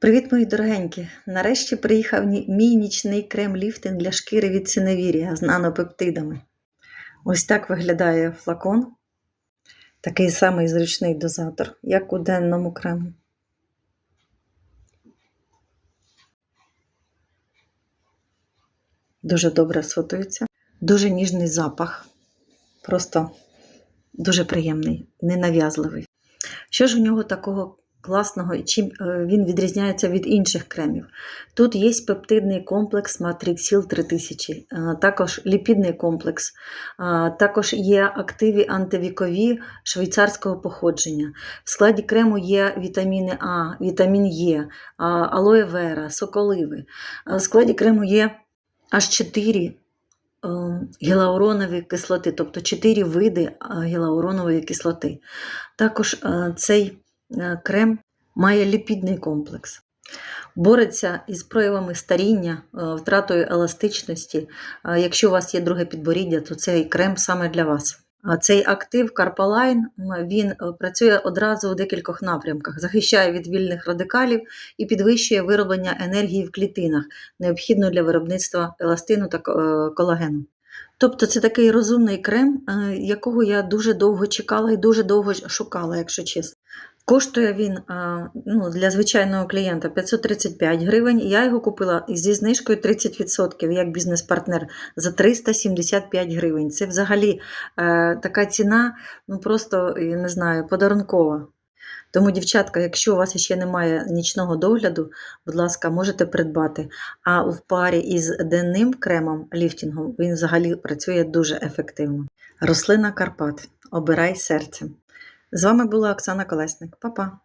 Привіт, мої дорогенькі! Нарешті приїхав мій нічний крем-ліфтинг для шкіри від Синевірія з нанопептидами. Ось так виглядає флакон. Такий самий зручний дозатор, як у денному крему. Дуже добре сфотується. Дуже ніжний запах. Просто дуже приємний, ненав'язливий. Що ж у нього такого класного і чим е, він відрізняється від інших кремів? Тут є пептидний комплекс Matrixil 3000, е, також ліпідний комплекс, е, також є активи антивікові швейцарського походження. В складі крему є вітаміни А, вітамін Е, алоє вера, соколиви. В складі крему є аж 4 гіалуронові кислоти, тобто 4 види гіалуронової кислоти. Також цей крем має ліпідний комплекс. Бореться із проявами старіння, е, втратою еластичності. Е, Якщо у вас є друге підборіддя, то цей крем саме для вас. Цей актив Карпалайн він е, працює одразу у декількох напрямках, захищає від вільних радикалів і підвищує вироблення енергії в клітинах, необхідної для виробництва еластину та е, колагену. Тобто це такий розумний крем, е, якого я дуже довго чекала і дуже довго шукала, якщо чесно. Коштує він ну, для звичайного клієнта 535 гривень. Я його купила зі знижкою 30% як бізнес-партнер за 375 гривень. Це взагалі е, така ціна, ну просто я не знаю, подарункова. Тому, дівчатка, якщо у вас ще немає нічного догляду, будь ласка, можете придбати. А в парі із денним кремом ліфтингом він взагалі працює дуже ефективно. Рослина Карпат. Обирай серцем. З вами була Оксана Колесник. Па-па!